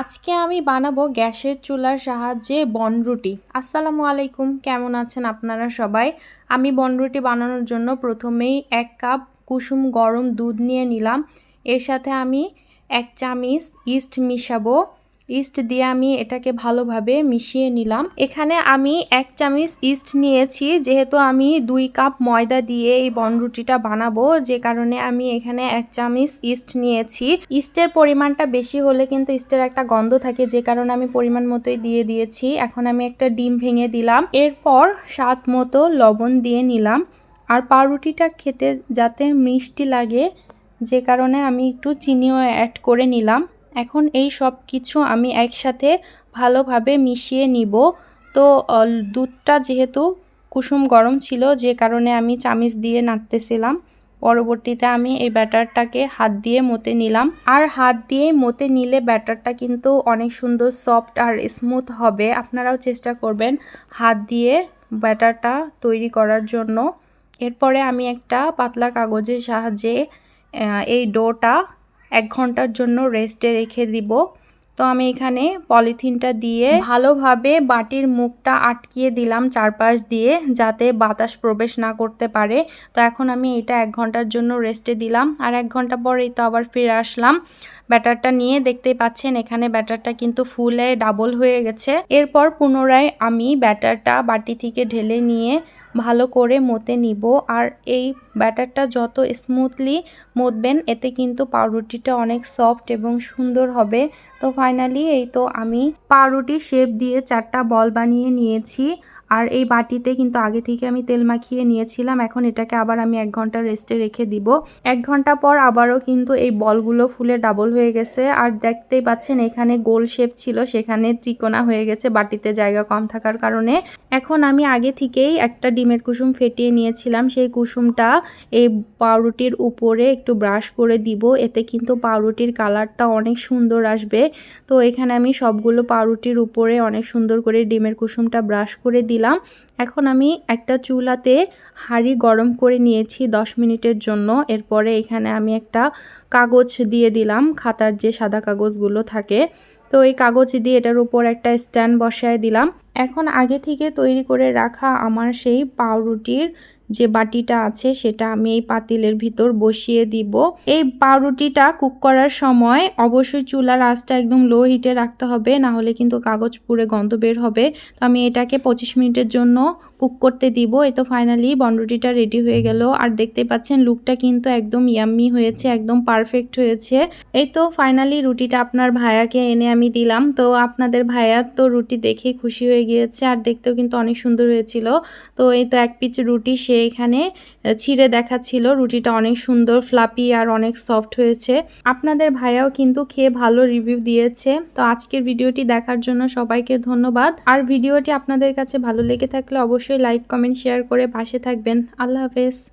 আজকে আমি বানাবো গ্যাসের চুলার সাহায্যে বনরুটি আসসালামু আলাইকুম, কেমন আছেন আপনারা সবাই? আমি বনরুটি বানানোর জন্য প্রথমেই এক কাপ কুসুম গরম দুধ নিয়ে নিলাম। এর সাথে আমি এক চামিচ ইস্ট মিশাবো। ইস্ট দিয়ে আমি এটাকে ভালোভাবে মিশিয়ে নিলাম। এখানে আমি এক চামচ ইস্ট নিয়েছি, যেহেতু আমি দুই কাপ ময়দা দিয়ে এই বনরুটিটা বানাবো, যে কারণে আমি এখানে এক চামচ ইস্ট নিয়েছি। ইস্টের পরিমাণটা বেশি হলে কিন্তু ইস্টের একটা গন্ধ থাকে, যে কারণে আমি পরিমাণ মতোই দিয়ে দিয়েছি। এখন আমি একটা ডিম ভেঙে দিলাম। এরপর স্বাদ মতো লবণ দিয়ে নিলাম। আর পাউরুটিটা খেতে যাতে মিষ্টি লাগে, যে কারণে আমি একটু চিনিও অ্যাড করে নিলাম। এখন এই সব কিছু আমি একসাথে ভালোভাবে মিশিয়ে নিব। তো দুধটা যেহেতু কুসুম গরম ছিল, যে কারণে আমি চামিচ দিয়ে নাড়তেছিলাম। পরবর্তীতে আমি এই ব্যাটারটাকে হাত দিয়ে মতে নিলাম। আর হাত দিয়ে মতে নিলে ব্যাটারটা কিন্তু অনেক সুন্দর সফট আর স্মুথ হবে। আপনারাও চেষ্টা করবেন হাত দিয়ে ব্যাটারটা তৈরি করার জন্য। এরপরে আমি একটা পাতলা কাগজের সাহায্যে এই ডোটা এক ঘণ্টার জন্য রেস্টে রেখে দিব। তো আমি এখানে পলিথিনটা দিয়ে ভালোভাবে বাটির মুখটা আটকিয়ে দিলাম চারপাশ দিয়ে যাতে বাতাস প্রবেশ না করতে পারে। তো এখন আমি এটা এক ঘণ্টার জন্য রেস্টে দিলাম। আর এক ঘণ্টা পরেই তো আবার ফিরে আসলাম। ব্যাটারটা নিয়ে দেখতেই পাচ্ছেন এখানে ব্যাটারটা কিন্তু ফুলে ডাবল হয়ে গেছে। এরপর পুনরায় আমি ব্যাটারটা বাটি থেকে ঢেলে নিয়ে ভালো করে মতে নিব। আর এই ব্যাটারটা যত স্মুথলি মতবেন, এতে কিন্তু পাউরুটিটা অনেক সফট এবং সুন্দর হবে। তো ফাইনালি এই তো আমি পাউরুটি শেপ দিয়ে চারটা বল বানিয়ে নিয়েছি। আর এই বাটিতে কিন্তু আগে থেকে আমি তেল মাখিয়ে নিয়েছিলাম, এখন এটাকে আবার আমি এক ঘণ্টা রেস্টে রেখে দিব। এক ঘণ্টা পর আবারও কিন্তু এই বলগুলো ফুলে ডাবল হয়ে গেছে। আর দেখতেই পাচ্ছেন এখানে গোল শেপ ছিল, সেখানে ত্রিকোণা হয়ে গেছে, বাটিতে জায়গা কম থাকার কারণে। এখন আমি আগে থেকেই একটা ডিমের কুসুম ফেটিয়ে নিয়েছিলাম, সেই কুসুমটা এই পাউরুটির উপরে একটু ব্রাশ করে দিব। এতে কিন্তু পাউরুটির কালারটা অনেক সুন্দর আসবে। তো এখানে আমি সবগুলো পাউরুটির উপরে অনেক সুন্দর করে ডিমের কুসুমটা ব্রাশ করে দিলাম। এখন আমি একটা চুলাতে হাঁড়ি গরম করে নিয়েছি দশ মিনিটের জন্য। এরপরে এখানে আমি একটা কাগজ দিয়ে দিলাম, খাতার যে সাদা কাগজগুলো থাকে। তো এই কাগজ দিয়ে এটার উপর একটা স্ট্যান্ড বসায় দিলাম। এখন আগে থেকে তৈরি করে রাখা আমার সেই পাউরুটির যে বাটিটা আছে সেটা আমি এই পাতিলের ভিতর বসিয়ে দিব। এই পাউরুটিটা কুক করার সময় অবশ্যই চুলার আঁচটা একদম লো হিটে রাখতে হবে না হলে কিন্তু কাগজ পুড়ে গন্ধ বের হবে। তো আমি এটাকে পঁচিশ মিনিটের জন্য কুক করতে দিব। এই তো ফাইনালি বনরুটিটা রেডি হয়ে গেল। আর দেখতে পাচ্ছেন লুকটা কিন্তু একদম ইয়াম্মি হয়েছে, একদম পারফেক্ট হয়েছে। এই তো ফাইনালি রুটিটা আপনার ভাইয়াকে এনে আমি দিলাম। তো আপনাদের ভাইয়া তো রুটি দেখে খুশি হয়ে গিয়েছে, আর দেখতেও কিন্তু অনেক সুন্দর হয়েছিল। তো এই তো এক পিচ রুটি সে এখানে ছিঁড়ে দেখাচ্ছিল। রুটিটা অনেক সুন্দর ফ্লাপি আর অনেক সফট হয়েছে। আপনাদের ভাইয়াও কিন্তু খেয়ে ভালো রিভিউ দিয়েছে। তো আজকের ভিডিওটি দেখার জন্য সবাইকে ধন্যবাদ। আর ভিডিওটি আপনাদের কাছে ভালো লেগে থাকলে অবশ্যই লাইক কমেন্ট শেয়ার করে পাশে থাকবেন। আল্লাহ হাফেজ।